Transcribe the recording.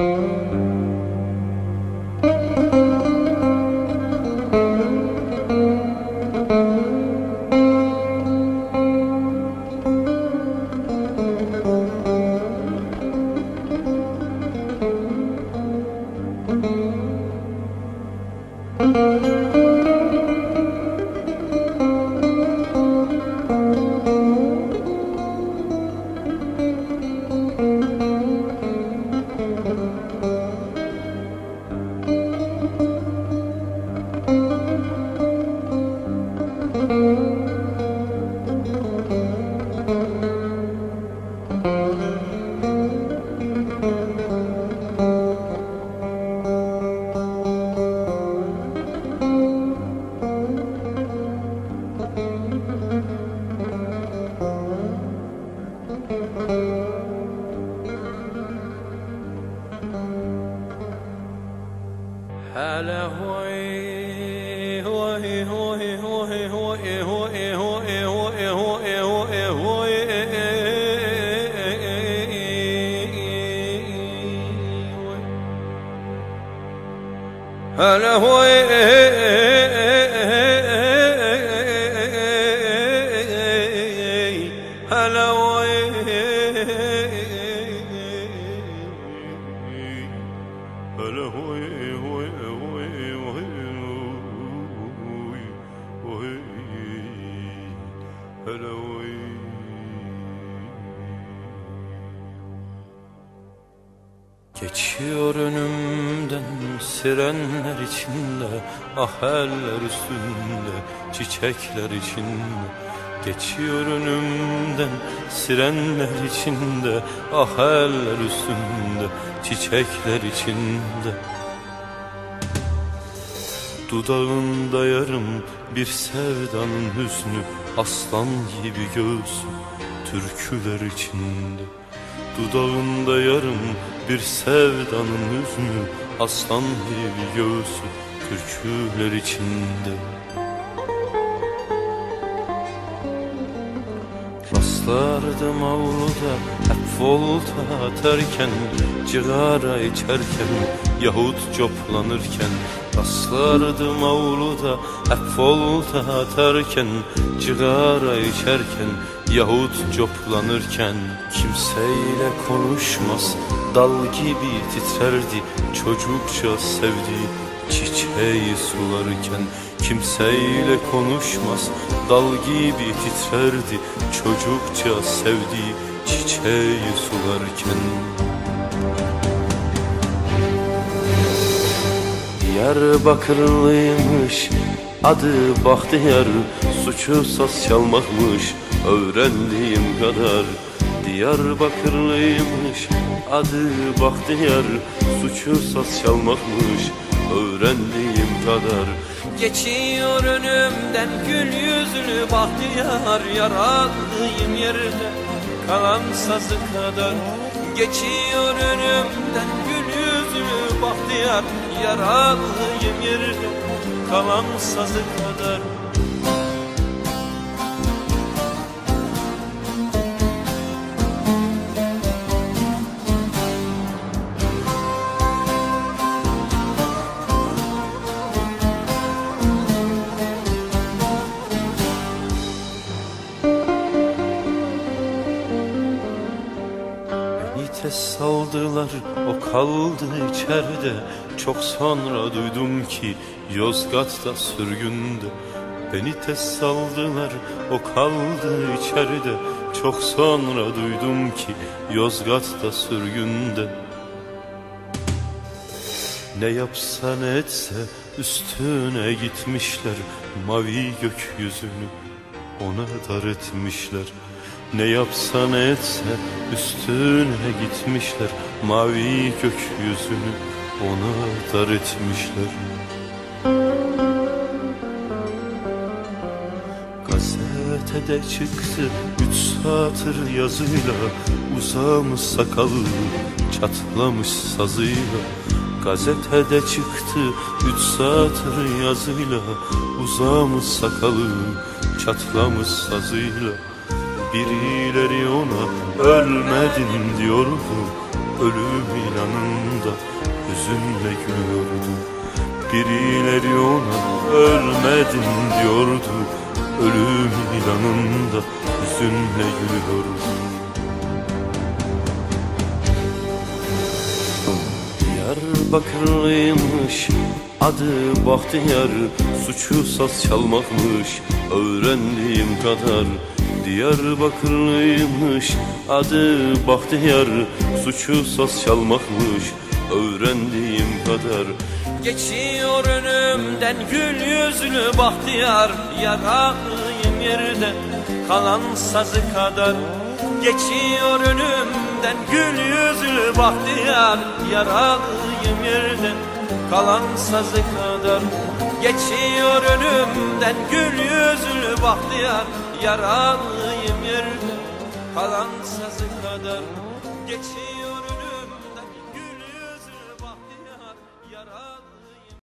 Música هلا هلا هلا Geçiyor önümden sirenler içinde Ah eller üstünde çiçekler içinde. Geçiyor önümden sirenler içinde Ah eller üstünde çiçekler içinde. Dudağında yarım bir sevdanın hüznü Aslan gibi göğsü türküler içinde. Dudağında yarım bir sevdanın hüznü Aslan gibi göğsü türküler içinde. Rastlardım avluda hep volta atarken Cigara içerken yahut coplanırken Rastlardım avluda hep volta atarken Cigara içerken yahut coplanırken. Kimseyle konuşmaz dal gibi titrerdi Çocukça sevdiği çiçeği sularken. Kimseyle konuşmaz dal gibi titrerdi Çocukça sevdiği çiçeği sularken Diyarbakırlıymış adı Bahtiyar Suçu saz çalmakmış öğrendiğim kadar. Diyarbakırlıymış adı Bahtiyar Suçu saz çalmakmış öğrendiğim kadar. Geçiyor önümden gül yüzlü bahtiyar Yaradığım yerde kalan sazı kadar. Geçiyor önümden gül yüzlü bahtiyar Yaradığım yerde kalan sazı kadar Tez saldılar o kaldı içeride. Çok sonra duydum ki Yozgat'ta sürgünde Beni tez saldılar o kaldı içeride. Çok sonra duydum ki Yozgat'ta sürgünde Ne yapsa ne etse üstüne gitmişler Mavi gökyüzünü ona dar etmişler Ne yapsa ne etse üstüne gitmişler Mavi gökyüzünü ona dar etmişler. Gazetede çıktı üç satır yazıyla Uzamış sakalı çatlamış sazıyla. Gazetede çıktı üç satır yazıyla Uzamış sakalı çatlamış sazıyla Birileri ona ölmedin diyordu. Ölüm inanında hüzünle gülüyordu. Birileri ona ölmedin diyordu. Ölüm ilanında hüzünle gülüyordu. Diyarbakırlıymış adı Bahtiyar Suçu saz çalmakmış öğrendiğim kadar Diyarbakırlıymış adı Bahtiyar Suçu saz çalmakmış öğrendiğim kadar. Geçiyor önümden gül yüzlü bahtiyar Yaralıyım yerde kalan sazı kadar. Geçiyor önümden gül yüzlü bahtiyar Yaralıyım yerde kalan sazı kadar. Geçiyor önümden gül yüzlü bahtiyar Yaralıyım yerde kalan sazı kadar Geçiyor